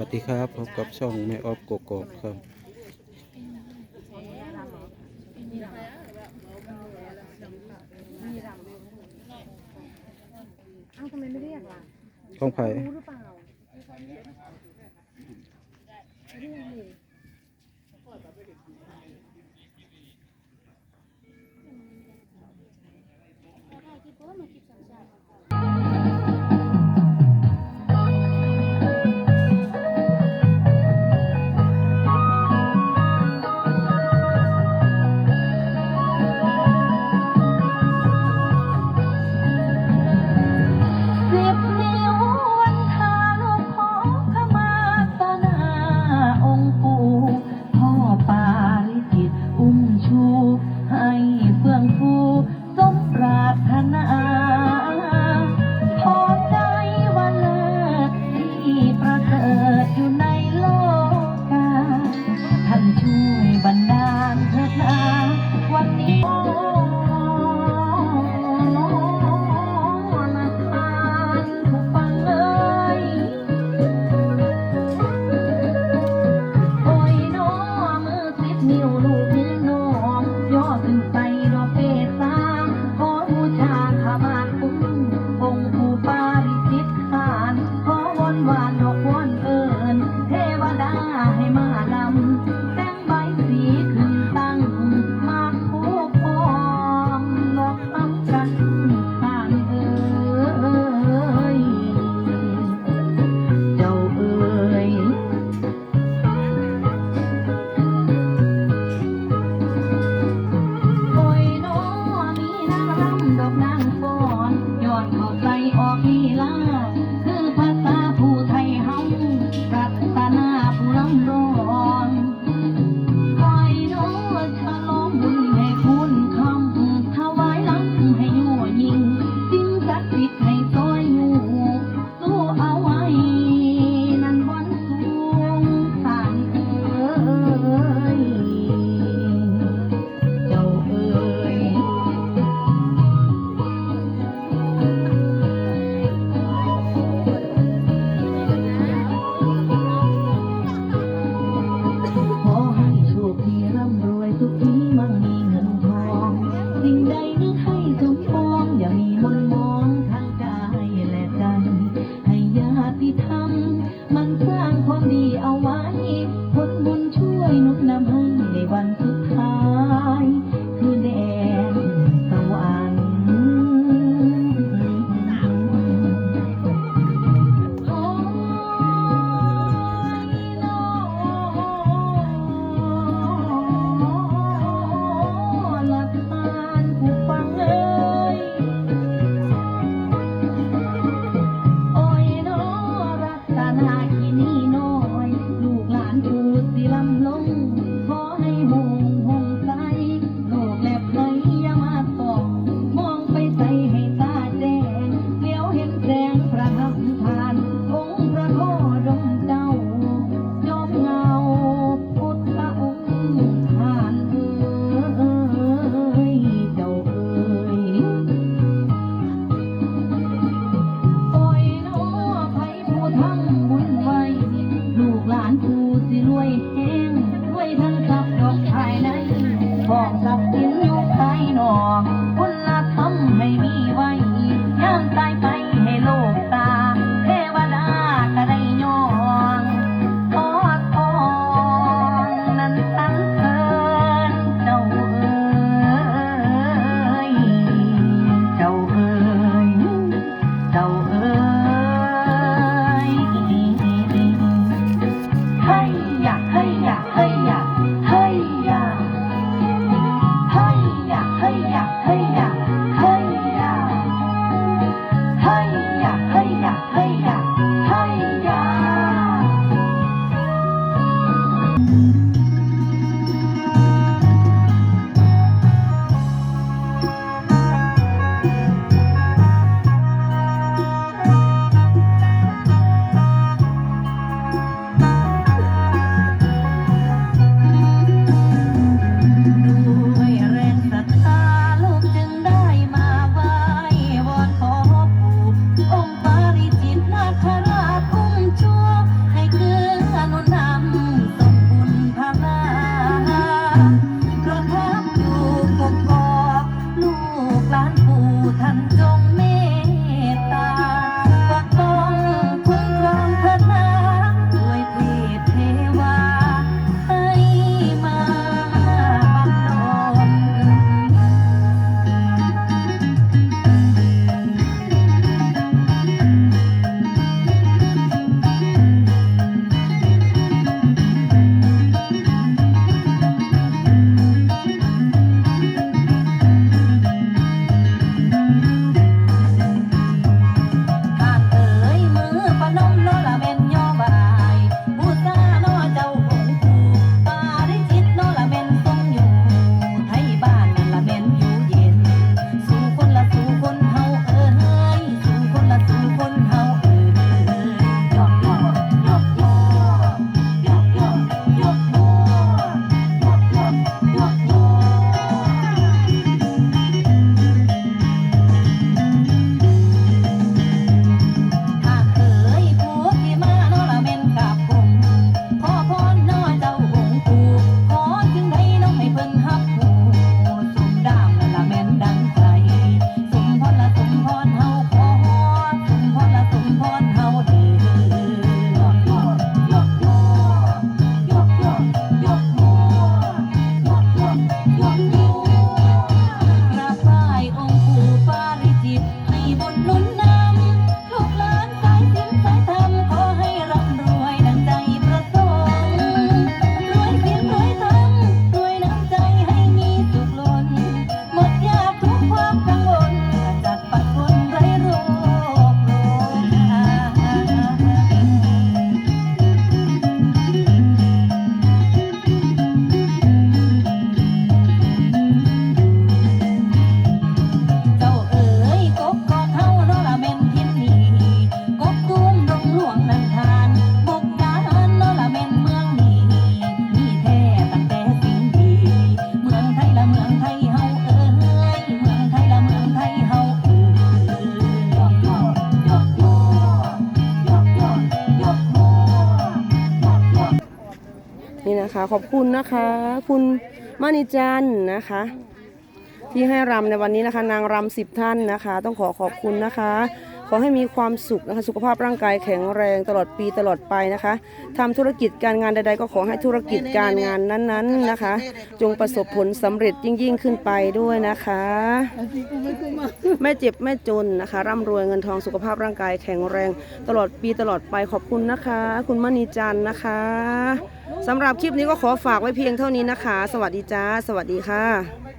วัสดีครับพบกับช่องแม่ออฟกกอกครับ เอ้ของไผ่ one. ขอบคุณนะคะ คุณมานิจันนะคะ ที่ให้รำในวันนี้นะคะ นางรำสิบท่านนะคะ ต้องขอขอบคุณนะคะ ขอให้มีความสุขนะคะสุขภาพร่างกายแข็งแรงตลอดปีตลอดไปนะคะทำธุรกิจการงานใดๆ ก็ขอให้ธุรกิจการงานนั้นๆนะคะ จงประสบผลสำเร็จยิ่งๆขึ้นไปด้วยนะคะ ไม่เจ็บไม่จนนะคะ ร่ำรวยเงินทองสุขภาพร่างกายแข็งแรง ตลอดปีตลอดไปขอบคุณนะคะ คุณมณีจันทร์นะคะสำหรับคลิปนี้ก็ขอฝากไว้เพียงเท่านี้นะคะ สวัสดีจ้า สวัสดีค่ะ